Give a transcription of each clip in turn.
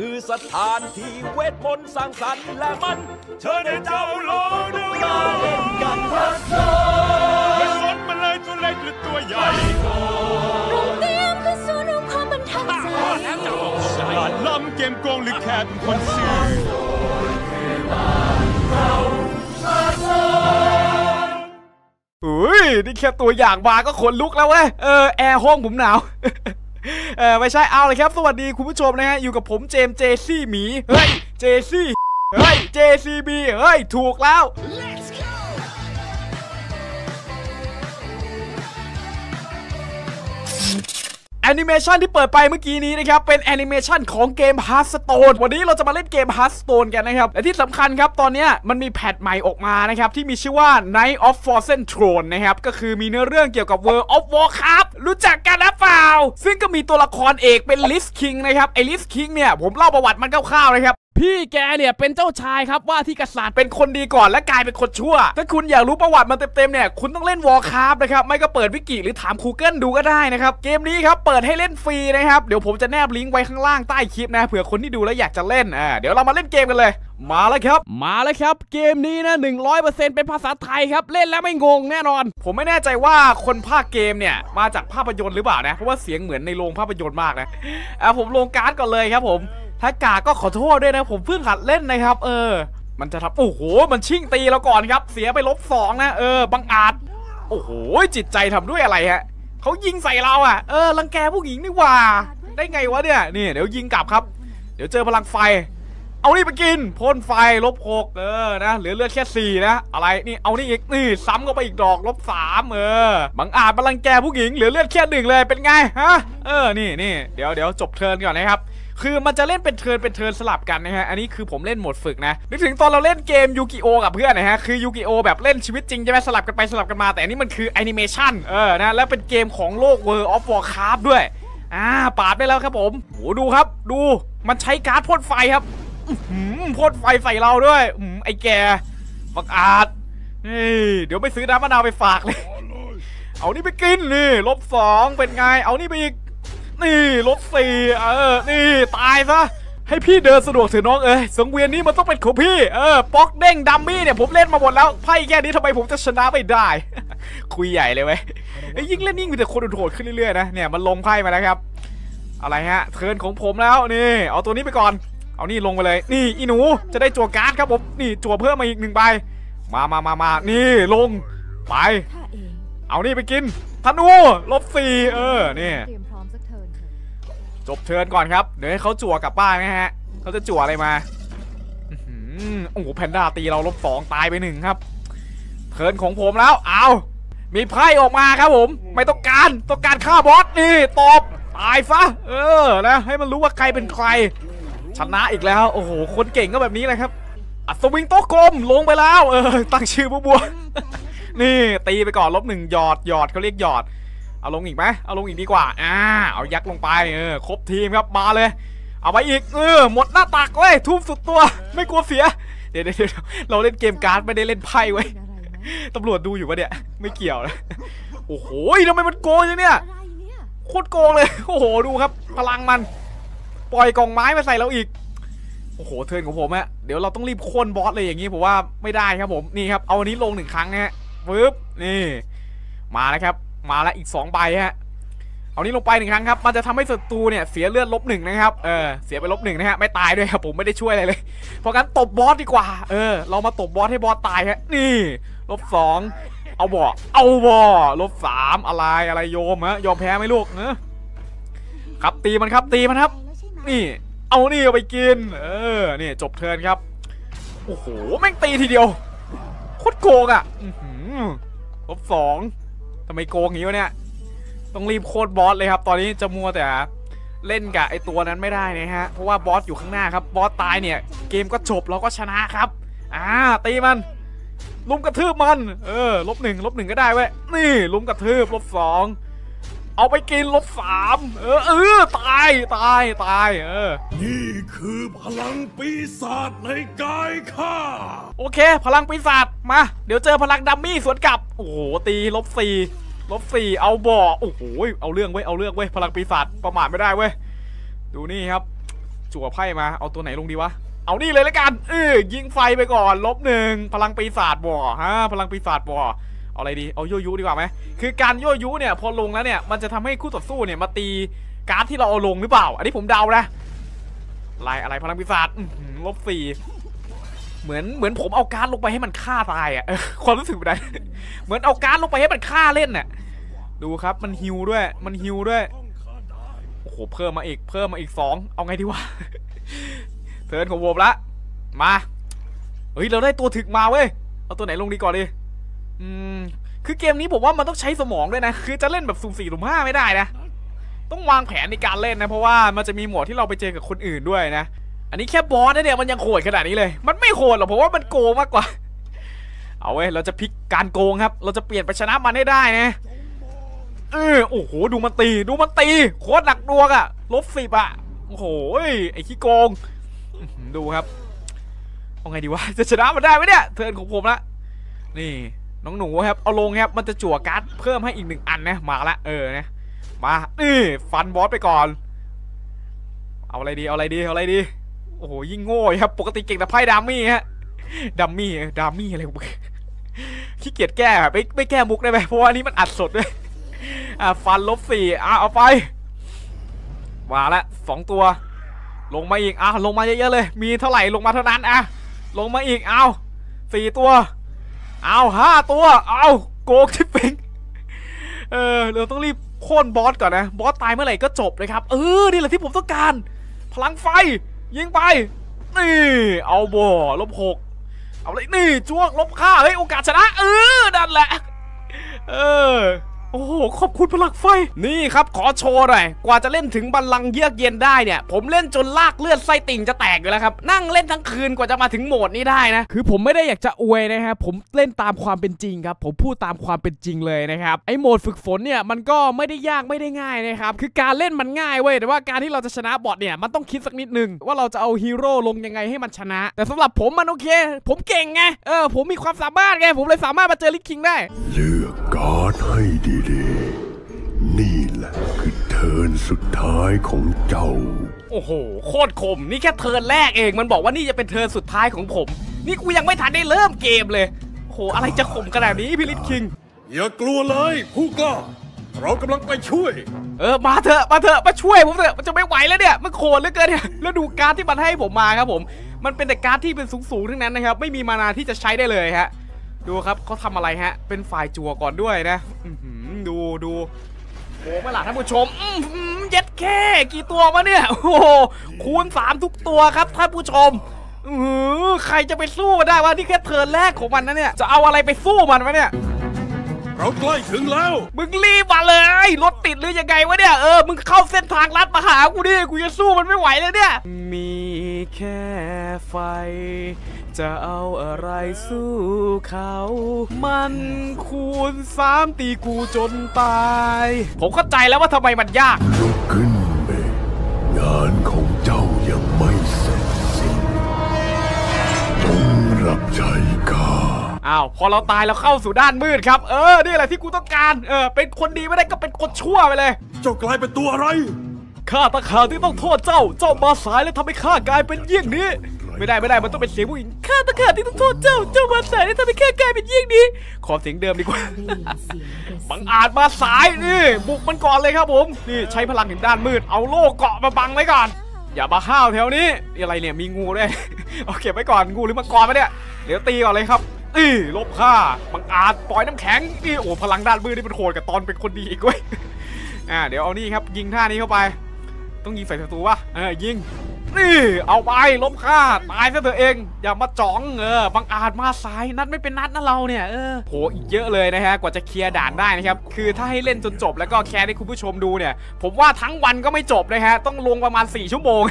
คือสถานที่เวทมนต์สร้างสรรค์และมัน เชิญให้เจ้าลองดูมาเล่นกันฮัสโซไม่สนมันเลยตัวเล็กหรือตัวใหญ่โรงเตรียมคือศูนย์รวมความบันเทิงใจฉลาดล้ำเกมโกงหรือแค่เป็นคนซื่ออุ้ยนี่แค่ตัวอย่างมาก็ขนลุกแล้วเว้ยเออแอร์ห้องผมหนาว เออไม่ใช่เอาเลยครับ สวัสดีคุณผู้ชมนะฮะ อยู่กับผมเจมส์เจซี่หมี เฮ้ย เจซี่ เฮ้ย JCB เฮ้ย ถูกแล้วแอนิเมชันที่เปิดไปเมื่อกี้นี้นะครับ เป็นแอนิเมชันของเกม Hearthstone วันนี้เราจะมาเล่นเกม Hearthstone กันนะครับ และที่สำคัญครับ ตอนเนี้ยมันมีแพทใหม่ออกมานะครับ ที่มีชื่อว่า Night of Frozen Throne นะครับ ก็คือมีเนื้อเรื่องเกี่ยวกับ World of Warcraft รู้จักกันนะ เปล่าซึ่งก็มีตัวละครเอกเป็น Lich King นะครับไอ้ Lich King เนี่ยผมเล่าประวัติมันคร่าวๆนะครับพี่แกเนี่ยเป็นเจ้าชายครับว่าที่กษัตริย์เป็นคนดีก่อนและกลายเป็นคนชั่ว ถ้าคุณอยากรู้ประวัติมันเต็มๆเนี่ยคุณต้องเล่นวอลคราฟนะครับไม่ก็เปิดวิกิหรือถาม Google ดูก็ได้นะครับ เกมนี้ครับเปิดให้เล่นฟรีนะครับเดี๋ยวผมจะแนบลิงก์ไว้ข้างล่างใต้คลิปนะเผื่อคนที่ดูแล้วอยากจะเล่นอ่าเดี๋ยวเรามาเล่นเกมกันเลย มาแล้วครับ มาแล้วครับ เกมนี้นะ 100%เป็นภาษาไทยครับ เล่นแล้วไม่งงแน่นอน ผมไม่แน่ใจว่าคนภาคเกมเนี่ย มาจากภาพยนตร์หรือเปล่านะ เพราะว่าเสียงเหมือนในโรงภาพยนตร์มากนะอ่าผมลงการ์ดก่อนเลยครับผม ถ้ากาก็ขอโทษด้วยนะ ผมเพิ่งหัดเล่นนะครับ เออ มันจะทำโอ้โห มันชิ่งตีเราก่อนครับ เสียไปลบสองนะ เออ บังอาจ โอ้โห จิตใจทำด้วยอะไรฮะเขายิงใส่เราอะ เออ รังแกผู้หญิงนี่หว่า ได้ไงวะเนี่ย นี่ เดี๋ยวยิงกลับครับ เดี๋ยวเจอพลังไฟ เอานี่ไปกินพ่นไฟลบหกเออนะเหลือเลือดแค่สี่นะอะไรนี่เอานี่อีกนี่ซ้ำเข้าไปอีกดอกลบสามเออบังอาจมารังแกผู้หญิงเหลือเลือดแค่หนึ่งเลยเป็นไงฮะเออนี่นี่เดี๋ยวเดี๋ยวจบเทิร์นก่อนนะครับคือมันจะเล่นเป็นเทิร์นเป็นเทิร์นสลับกันนะฮะ อันนี้คือผมเล่นหมดฝึกนะ นึกถึงตอนเราเล่นเกมยูกิโอกับเพื่อนนะฮะ คือยูกิโอแบบเล่นชีวิตจริงใช่ไหมสลับกันไปสลับกันมา แต่อันนี้มันคือแอนิเมชันเออ นะ แล้วเป็นเกมของโลก World of Warcraft ด้วย อ่า ปาดไปแล้วครับผม โห ดูครับ ดู มันใช้การ์ดพ่นไฟครับ พ่นไฟใส่เราด้วยอไอ้แกบักอาจนี่เดี๋ยวไปซื้อน้ำมะนาวไปฝากเลย เอานี่ไปกินนี่ลบสองเป็นไง เอานี่ไปอีก นี่ลบสี่เออ นี่ตายซะ ให้พี่เดินสะดวกเถอะน้องเอ้ยสังเวียนนี้มันต้องเป็นของพี่ เออป๊อกเด้งดัมมี่เนี่ยผมเล่นมาหมดแล้วไพ่แค่นี้ทำไมผมจะชนะไม่ได้ คุยใหญ่เลยเว้ยยิ่งเล่นยิ่งมีแต่คนโหดขึ้นเรื่อยๆนะเนี่ยมันลงไพ่มาแล้วครับ อะไรฮะ เทิร์นของผมแล้วนี่ เอาตัวนี้ไปก่อน เอานี่ลงไปเลย นี่อีหนูจะได้จั่วการ์ดครับผม นี่จั่วเพิ่มมาอีกหนึ่งใบ มามามามานี่ลง ไป เอานี่ไปกินธนูลบสี่เออ นี่ จบเทิร์นก่อนครับ เดี๋ยวให้เขาจั่วกลับบ้านนะฮะเขาจะจั่วอะไรมาอือหือโอ้โหแพนด้าตีเราลบสองตายไปหนึ่งครับ เทิร์นของผมแล้ว เอามีไพ่ออกมาครับผม ไม่ต้องการต้องการฆ่าบอสนี่ตบตายซะเออนะให้มันรู้ว่าใครเป็นใคร ชนะอีกแล้ว โอ้โห คนเก่งก็แบบนี้แหละครับ อัศวิงโต๊ะกลมลงไปแล้ว เออ ตั้งชื่อบัวๆนี่ตีไปก่อนลบหนึ่งหยอดหยอดเขาเรียกหยอด เอาลงอีกไหมเอาลงอีกดีกว่า อ่า เอายักลงไป เออ ครบทีมครับมาเลย เอาไปอีก เออ หมดหน้าตักเลยทุ่มสุดตัว ไม่กลัวเสีย เดี๋ยวเดี๋ยวเราเล่นเกมการ์ดไม่ได้เล่นไพ่ไว้ยตำรวจดูอยู่ปะเนี่ย ไม่เกี่ยวนะโอ้โหทำไมมันโกงอย่างเนี้ยอะไรเนี่ย โคตรโกงเลย โอ้โห ดูครับ พลังมัน ปล่อยกองไม้มาใส่เราอีก โอ้โหเทิร์นของผมอะเดี๋ยวเราต้องรีบโค่นบอสเลยอย่างนี้ผมว่าไม่ได้ครับผมนี่ครับเอาอันนี้ลงหนึ่งครั้งนะฮะปึ๊บนี่ มาแล้วครับ มาแล้วอีก2ใบฮะเอานี้ลงไปหนึ่งครั้งครับ มันจะทำให้ศัตรูเนี่ยเสียเลือดลบหนึ่งนะครับ เออ เสียไปลบหนึ่งนะฮะ ไม่ตายด้วยครับผมไม่ได้ช่วยอะไรเลย เพราะงั้นตบบอสดีกว่า เออ เรามาตบบอสให้บอสตายฮะ นี่ ลบสองเอาบ่เอาบ่ลบสามอะไรอะไรโยมฮะ ยอมแพ้ไหมลูกเนอะครับตีมันครับตีมันครับ นี่ เอานี่เอาไปกิน เออ นี่จบเทินครับ โอ้โห แม่งตีทีเดียว โคตรโกงอะลบสองทำไมโกงอย่างนี้วะเนี่ย ต้องรีบโคตรบอสเลยครับ ตอนนี้จะมัวแต่เล่นกับไอตัวนั้นไม่ได้นะฮะ เพราะว่าบอสอยู่ข้างหน้าครับ บอสตายเนี่ย เกมก็จบเราก็ชนะครับ อ่า ตีมัน ลุมกระทืบมัน เออ ลบหนึ่งลบหนึ่งก็ได้เว้ย นี่ ลุมกระทืบ ลบสอง เอาไปกินลบสามเออเออตายตายตายเออ นี่คือพลังปีศาจในกายข้า โอเค พลังปีศาจมา เดี๋ยวเจอพลังดัมมี่สวนกลับ โอ้โหตีลบสี่ลบสี่เอาบ่อโอ้โหเอาเรื่องเว้ยเอาเรื่องเว้ยพลังปีศาจประมาทไม่ได้เว้ยดูนี่ครับ จั่วไพ่มาเอาตัวไหนลงดีวะเอานี่เลยละกันเออยิงไฟไปก่อนลบหนึ่งพลังปีศาจบ่ฮะพลังปีศาจบ่ เอาอะไรดี เอาโยยุดีกว่าไหมคือการโยยุเนี่ยพอลงแล้วเนี่ยมันจะทำให้คู่ต่อสู้เนี่ยมาตีการ์ดที่เราเอาลงหรือเปล่า อันนี้ผมเดานะลายอะไรพลังปีศาจลบสี่เหมือนเหมือนผมเอาการ์ดลงไปให้มันฆ่าตายอะความรู้สึกแบบนั้เหมือนเอาการ์ดลงไปให้มันฆ่าเล่นน่ะดูครับมันฮิวด้วย มันฮิวด้วยโอ้โหเพิ่มมาอีกเพิ่มมาอีกสองเอาไงดีวะเทิร์นของผมละมาเฮ้ยเราได้ตัวถึกมาเว้ยเอาตัวไหนลงดีก่อนดี อืมคือเกมนี้ผมว่ามันต้องใช้สมองด้วยนะ คือจะเล่นแบบสุ่มสี่สุ่มห้าไม่ได้นะ ต้องวางแผนในการเล่นนะ เพราะว่ามันจะมีหมวดที่เราไปเจอกับคนอื่นด้วยนะ อันนี้แค่บอสนะเนี่ยมันยังโหดขนาดนี้เลย มันไม่โหดหรอกผมว่ามันโกงมากกว่า เอาเว้ยเราจะพลิกการโกงครับ เราจะเปลี่ยนไปชนะมันให้ได้นะเออโอ้โหดูมันตีดูมันตีโคตรหนักดวงอะลบสิบอะโอ้โหไอ้ขี้โกงดูครับเอาไงดีวะจะชนะมันได้ไหมเนี่ยเทิร์นของผมละนี่ น้องหนูครับเอาลงครับมันจะจั่วการ์ดเพิ่มให้อีกหนึ่งอันนะมาละเออนะมานี่ฟันบอสไปก่อน เอาอะไรดีเอาอะไรดีเอาอะไรดีโอ้โหยิ่งโง่ครับปกติเก่งแต่ไพ่ดัมมี่ฮะดัมมี่ดัมมี่อะไรขี้เกียจแก้ไม่ไม่แก้มุกได้ไหมเพราะว่าอันนี้มันอัดสดด้วยอะฟันลบสี่อะเอาไปมาละสองตัว ลงมาอีกอะลงมาเยอะๆเลย มีเท่าไหร่ลงมาเท่านั้นอะลงมาอีกเอาสี่ตัว เอาห้าตัว เอาโกกทิปปิงเออเราต้องรีบโค่นบอสก่อนนะ บอสตายเมื่อไหร่ก็จบเลยครับ เออ นี่แหละที่ผมต้องการ พลังไฟ ยิงไป นี่ เอาบ่ลบหกเอาเลยนี่จ้วงลบค่าเฮ้ย โอกาสชนะ เออ นั่นแหละ เออ โอ้โห ขอบคุณพลังไฟ นี่ครับขอโชว์หน่อย กว่าจะเล่นถึงบัลลังก์เยือกเย็นได้เนี่ย ผมเล่นจนลากเลือดไส้ติ่งจะแตกอยู่แล้วครับ นั่งเล่นทั้งคืนกว่าจะมาถึงโหมดนี้ได้นะ คือผมไม่ได้อยากจะอวยนะครับผมเล่นตามความเป็นจริงครับ ผมพูดตามความเป็นจริงเลยนะครับ ไอ้โหมดฝึกฝนเนี่ยมันก็ไม่ได้ยากไม่ได้ง่ายนะครับ คือการเล่นมันง่ายเว้ย แต่ว่าการที่เราจะชนะบอทเนี่ยมันต้องคิดสักนิดนึงว่าเราจะเอาฮีโร่ลงยังไงให้มันชนะ แต่สำหรับผมมันโอเค ผมเก่งไง เออ ผมมีความสามารถไง ผมเลยสามารถมาเจอลิกคิงได้ เลือกการ์ดให้ดีๆ นี่แหละคือเทิร์ นสุดท้ายของเจ้า โอ้โห โคตรคม นี่แค่เทิร์นแรกเอง มันบอกว่านี่จะเป็นเทิร์นสุดท้ายของผม นี่กูยังไม่ทันได้เริ่มเกมเลย โอ้โห อะไรจะข่มขนาดนี้พี่ลิทคิง อย่ากลัวเลยผู้กล้า เรากำลังไปช่วย เออ มาเถอะ มาเถอะ มาช่วยผมเถอะ มันจะไม่ไหวแล้วเนี่ย มันโคตรเหลือเกินเนี่ย แล้วดูการ์ดที่มันให้ผมมาครับผม มันเป็นแต่การ์ดที่เป็นสูงๆทั้งนั้นนะครับ ไม่มีมานาที่จะใช้ได้เลยฮะ ดูครับเขาทำอะไรฮะ เป็นฝ่ายจั่วก่อนด้วยนะอื้อหือดูดู โอ้ไม่หล่ะท่านผู้ชมอื้อหือเย็ดแค่กี่ตัวมาเนี่ย โอ้โหคูณสามทุกตัวครับท่านผู้ชมอือหือใครจะไปสู้มันได้วะนี่แค่เทิร์นแรกของมันนะเนี่ย จะเอาอะไรไปสู้มันวะเนี่ยเราใกล้ถึงแล้ว มึงรีบมาเลย รถติดหรือยังไงวะเนี่ย เออ มึงเข้าเส้นทางลัดมาหากูดิ กูจะสู้มันไม่ไหวเลยเนี่ย มี แค่ไฟ จะเอาอะไรสู้เขา มันคูณสามตีกูจนตาย ผมเข้าใจแล้วว่าทำไมมันยาก ลุกขึ้นเมงานของเจ้ายังไม่เสร็จสิ้นจงรับใช้ข้าอ้าวพอเราตายเราเข้าสู่ด้านมืดครับ เออ นี่แหละที่กูต้องการ เออ เป็นคนดีไม่ได้ก็เป็นคนชั่วไปเลย เจ้ากลายเป็นตัวอะไร ข้าตะขาที่ต้องโทษเจ้า เจ้ามาสายแล้วทำให้ข้ากลายเป็นเยี่ยงนี้ ไม่ได้ไม่ได้มันต้องเป็นเสียงผู้หญิงข้าตะขาที่ต้องโทษเจ้า เจ้ามาสายแล้วทำให้ข้ากลายเป็นเยี่ยงนี้ ขอเสียงเดิมดีกว่า บังอาจมาสายนี่บุกมันก่อนเลยครับผม นี่ใช้พลังถึงด้านมืด เอาโล่เกาะมาบังไว้ก่อน อย่ามาห้าวแถวนี้นี่อะไรเนี่ยมีงูด้วย เอาเก็บไว้ก่อนงูหรือมังกรมาเนี่ย เดี๋ยวตีก่อนเลยครับอีลบค่าบังอาจปล่อยน้ำแข็งนี่โอ้พลังด้านมืดนี่มันโหดกับตอนเป็นคนดีอีกเว้ยอ่าเดี๋ยวเอานี่ครับยิงท่านี้เข้าไป ต้องยิงใส่ศัตรูวะเออยิงนี่เอาไปล้มค่าตายซะเถอะเอง อย่ามาจ้องเออบังอาจมาสายนัดไม่เป็นนัดนะเราเนี่ยเออโหอีกเยอะเลยนะฮะกว่าจะเคลียร์ด่านได้นะครับคือถ้าให้เล่นจนจบแล้วก็แคร์ให้คุณผู้ชมดูเนี่ย ผมว่าทั้งวันก็ไม่จบนะฮะต้องลงประมาณ 4 ชั่วโมง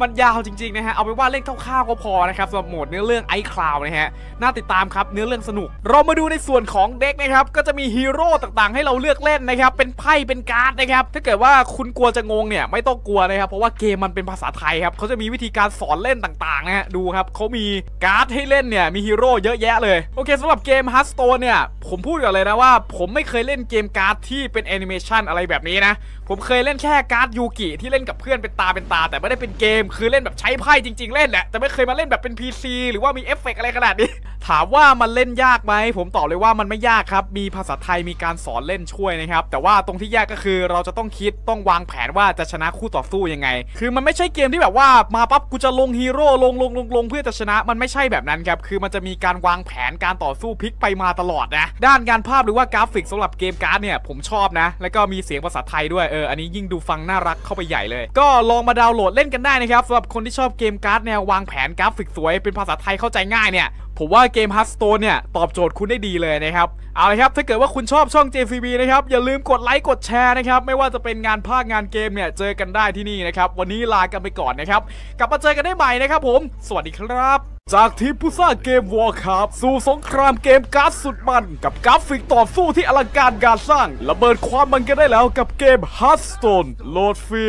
มันยาวจริงๆนะฮะ เอาไปนว่าเล่นคร่าวๆก็พอนะครับสำหรับโหมดเนื้อเรื่องไอคลาวนะฮะ น่าติดตามครับเนื้อเรื่องสนุก เรามาดูในส่วนของเด็กนะครับ ก็จะมีฮีโร่ต่างๆ ให้เราเลือกเล่นนะครับ เป็นไพ่เป็นการ์ดนะครับ ถ้าเกิดว่าคุณกลัวจะงงเนี่ยไม่ต้องกลัวนะครับ เพราะว่าเกมมันเป็นภาษาไทยครับเขาจะมีวิธีการสอนเล่นต่างๆนะฮะ ดูครับเขามีการ์ดให้เล่นเนี่ย มีฮีโร่เยอะแยะเลย โอเคสำหรับเกม h ั a r t s t o n e เนี่ย ผมพูดก่อนเลยนะว่า ผมไม่เคยเล่นเกมการ์ดที่เป็นแอนิเมชันอะไรแบบนี้นะ ผมเคยเล่นแค่การ์ดยูกิที่เล่นกับเพื่อนเป็นตาเป็นตา แต่ไม่ได้เป็นเกม คือเล่นแบบใช้ไพ่จริง ๆ เล่นแหละ แต่ไม่เคยมาเล่นแบบเป็น PC หรือว่ามีเอฟเฟกต์อะไรขนาดนี้ ถามว่ามันเล่นยากไหมผมตอบเลยว่ามันไม่ยากครับ มีภาษาไทยมีการสอนเล่นช่วยนะครับ แต่ว่าตรงที่ยากก็คือเราจะต้องคิดต้องวางแผนว่าจะชนะคู่ต่อสู้ยังไง คือมันไม่ใช่เกมที่แบบว่ามาปั๊บกูจะลงฮีโร่ลงลงลงลงเพื่อจะชนะมันไม่ใช่แบบนั้นครับ คือมันจะมีการวางแผนการต่อสู้พลิกไปมาตลอดนะ ด้านการภาพหรือว่ากราฟิกสำหรับเกมการ์ดเนี่ยผมชอบนะ แล้วก็มีเสียงภาษาไทยด้วยเอออันนี้ยิ่งดูฟังน่ารักเข้าไปใหญ่เลย ก็ลองมาดาวน์โหลดเล่นกันได้นะครับสำหรับคนที่ชอบเกมการ์ดแนววางแผนกราฟิกสวยเป็นภาษาไทยเข้าใจง่ายเนี่ยผมว่าเกม Hearthstone เนี่ย ตอบโจทย์คุณได้ดีเลยนะครับ เอาละครับ ถ้าเกิดว่าคุณชอบช่อง JCB นะครับ อย่าลืมกดไลค์กดแชร์นะครับ ไม่ว่าจะเป็นงานภาคงานเกมเนี่ย เจอกันได้ที่นี่นะครับ วันนี้ลากันไปก่อนนะครับ กลับมาเจอกันได้ใหม่นะครับผม สวัสดีครับ จากทีมผู้สร้างเกม Warcraft สู่สงครามเกมการ์ดสุดมัน กับกราฟิกต่อสู้ที่อลังการการสร้าง ระเบิดความมันกันได้แล้วกับเกม Hearthstone โหลดฟรี